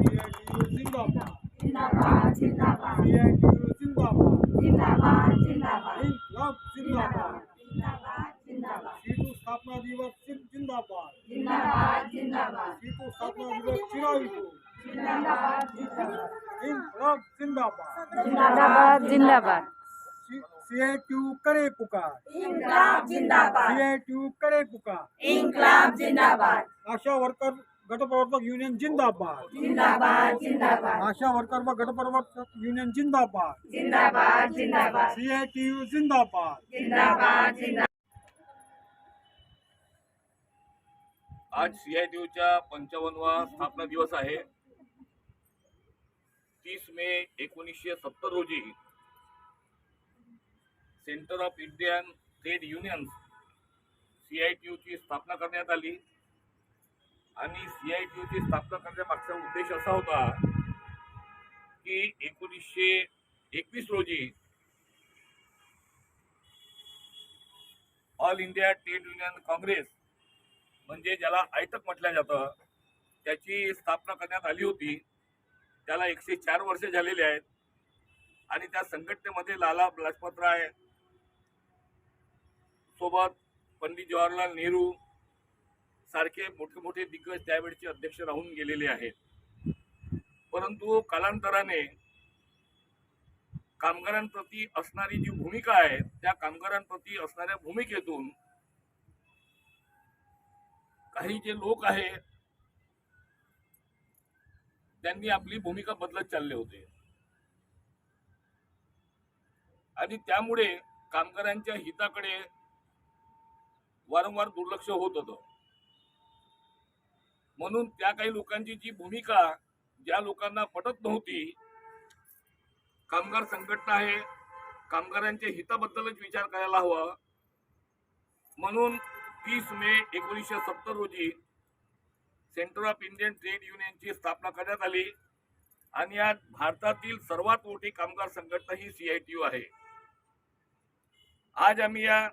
जिंदाबाद जिंदाबाद जिंदाबाद CITU जिंदाबाद जिंदाबाद जिंदाबाद इन्कलाब जिंदाबाद जिंदाबाद जिंदाबाद सीटू स्थापना दिवस जिं- जिंदाबाद जिंदाबाद जिंदाबाद सीटू स्थापना दिवस चिरावितो जिंदाबाद जिंदाबाद इन्कलाब जिंदाबाद जिंदाबाद जिंदाबाद सीआयटीयू करे पुकार? इन्कलाब जिंदाबाद। सीआयटीयू करे पुकार? इन्कलाब जिंदाबाद। आशा वर्कर गटप्रवर्तक युनियन जिंदाबाद। जिंदाबाद जिंदाबाद। आशा वर्कर व गटप्रवर्तक युनियन जिंदाबाद। जिंदाबाद जिंदाबाद। सीआयटीयू जिंदाबाद? जिंदाबाद जिंदाबाद आज सीआयटीयूच्या पंचावन्नवा स्थापना दिवस आहे. तीस मे एकोणीसशे सत्तर रोजी centre of Indian trade unions सीआयटीयूची स्थापना करण्यात आली. आणि सी आय टी यूची स्थापना करण्यामागचा उद्देश असा होता की एकोणीसशे एकवीस रोजी all India trade union congress म्हणजे ज्याला आयटक म्हटलं जातं त्याची स्थापना करण्यात आली होती. त्याला एकशे चार वर्ष झालेली आहेत. आणि त्या संघटनेमध्ये लाला लजपतराय सोबत पंडित जवाहरलाल नेहरू सारखे मोठे मोठे दिग्गज त्यावेळचे अध्यक्ष राहून गेलेले आहेत. परंतु कालांतराने कामगारांप्रती असणारी जी भूमिका आहे त्या कामगारांप्रती असणाऱ्या भूमिकेतून काही जे लोक आहेत त्यांनी आपली भूमिका बदलत चालले होते. आणि त्यामुळे कामगारांच्या हिताकडे वारंवार दुर्लक्ष होत होतं. म्हणून त्या काही लोकांची जी भूमिका ज्या लोकांना पटत नव्हती कामगार संघटना आहे कामगारांच्या हिताबद्दलच विचार करायला हवा. म्हणून तीस मे एकोणीसशे सत्तर रोजी सेंटर ऑफ इंडियन ट्रेड युनियनची स्थापना करण्यात आली आणि आज भारतातील सर्वात मोठी कामगार संघटना ही सीआयटीयू आहे. आज आम्ही या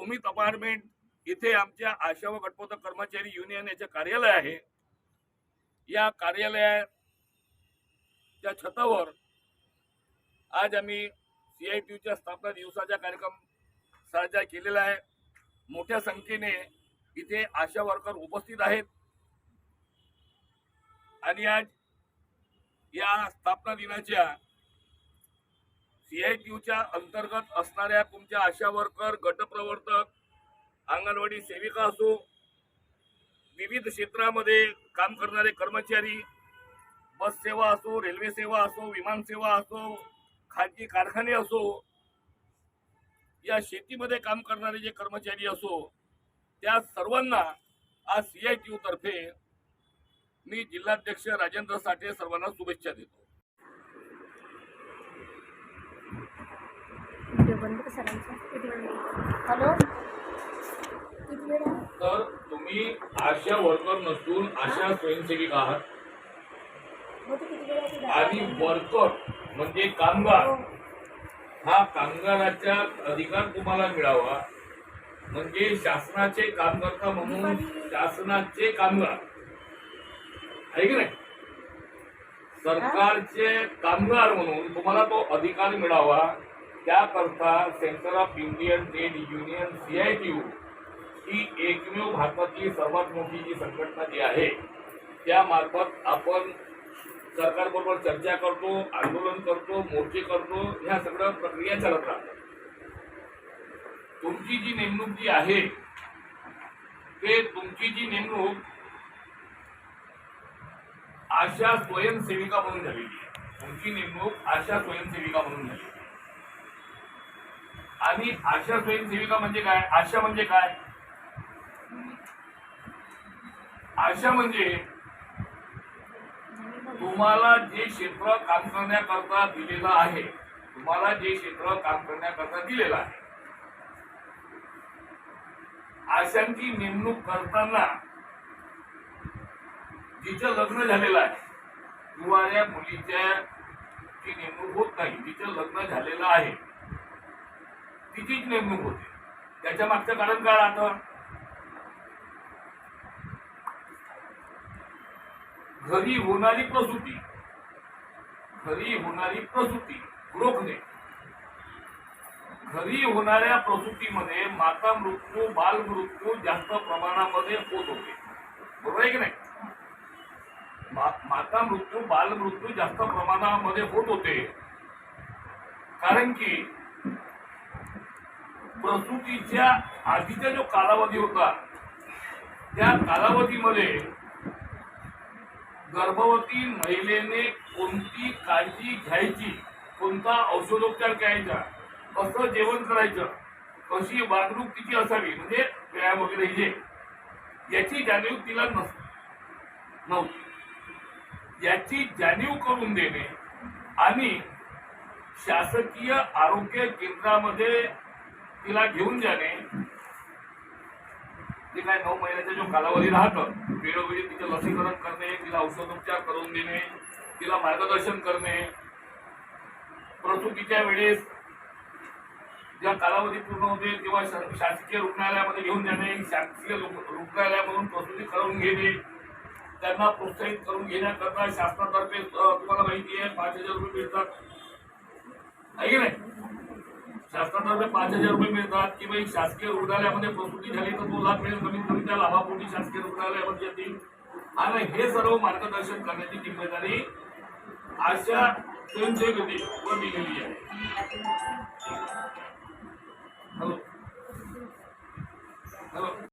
सुमित अपार्टमेंट इथे आमच्या आशा व गटपोत कर्मचारी युनियन याचे कार्यालय आहे. या कार्यालयाच्या छतावर आज आम्ही सी आय सीआयटीयूच्या स्थापना दिवसाचा कार्यक्रम साजरा केलेला आहे. मोठ्या संख्येने इथे आशा वर्कर उपस्थित आहेत. आणि आज या स्थापना दिनाच्या सीआयटीयूच्या अंतर्गत असणाऱ्या तुमच्या आशा वर्कर गटप्रवर्तक अंगणवाडी सेविका असो विविध क्षेत्रामध्ये काम करणारे कर्मचारी बस सेवा असो रेल्वे सेवा असो विमान सेवा असो खाजगी कारखाने असो या शेतीमध्ये काम करणारे जे कर्मचारी असो त्या सर्वांना आज सीआयटीयू तर्फे मी जिल्हाध्यक्ष राजेंद्र साठे सर्वांना शुभेच्छा देतो. हॅलो? तर तुम्ही आशा वर्कर नसून आशा स्वयंसेविका आहात. आणि वर्कर म्हणजे कामगार. हा. कामगाराचा अधिकार तुम्हाला मिळावा. म्हणजे शासनाचे कामकर्ता म्हणून शासनाचे कामगार. आहे की नाही? सरकारचे कामगार म्हणून तुम्हाला तो अधिकार मिळावा. त्याकरता centre of Indian trade union C I T U ही एकमेव भारतातली सर्वात मोठी जी संघटना जी आहे त्यामार्फत आपण सरकारबरोबर चर्चा करतो आंदोलन करतो मोर्चे करतो ह्या सगळ्या प्रक्रिया चालत राहतात. तुमची जी नेमणूक जी आहे ते तुमची जी नेमणूक आशा स्वयंसेविका म्हणून झालेली आहे. तुमची नेमणूक आशा स्वयंसेविका म्हणून झाली आणि आशा स्वयंसेविका म्हणजे काय? आशा म्हणजे काय? आशा म्हणजे तुम्हाला जे क्षेत्र काम करण्याकरता दिलेलं आहे तुम्हाला जे क्षेत्र काम करण्याकरता दिलेलं आहे. आशांची नेमणूक करताना जिचं लग्न झालेलं आहे किंवा या मुलीच्या नेमणूक होत नाही तिचं लग्न झालेलं आहे तिचीच नेमणूक होते. त्याच्या मागचं कारण काय राहतं? घरी होणारी प्रसूती. घरी होणारी प्रसूती रोखणे. घरी होणाऱ्या प्रसूतीमध्ये माता मृत्यू बाल मृत्यू जास्त प्रमाणामध्ये होत होते. बरोबर आहे की नाही? माता मृत्यू बाल मृत्यू जास्त प्रमाणामध्ये होत होते. कारण की प्रसूतीच्या आधीचा जो कालावधी होता त्या कालावधीमध्ये गर्भवती महिलेने कोणती काळजी घ्यायची कोणता औषधोपचार घ्यायचा कसं जेवण करायचं कशी वागणूक तिची असावी म्हणजे व्यायाम वगैरे हे याची जाणीव तिला नस नव्हती. याची जाणीव करून देणे आणि शासकीय आरोग्य केंद्रामध्ये तिला घेऊन जाणे. जे काय नऊ महिन्याचा जो कालावधी राहतो वेळोवेळी तिचं लसीकरण करणे तिला औषधोपचार करून देणे तिला मार्गदर्शन करणे. प्रसूतीच्या वेळेस ज्या कालावधी पूर्ण होते तेव्हा शासकीय रुग्णालयामध्ये घेऊन जाणे शासकीय रुग्णालयामधून प्रसूती करून घेणे. त्यांना प्रोत्साहित करून घेण्याकरता शासनातर्फे तुम्हाला माहिती आहे पाच हजार रुपये मिळतात. आहे नाही? शासनातर्फे पाच हजार रुपये मिळतात की बाई शासकीय रुग्णालयामध्ये प्रसूती झाली तर तो लाभ मिळेल कमीत कमी त्या लाभापोटी शासकीय रुग्णालयामध्ये येतील. आणि हे सर्व मार्गदर्शन करण्याची जिम्मेदारी आजच्या स्वयंसेवकांनी वर दिलेली आहे. हॅलो. हॅलो.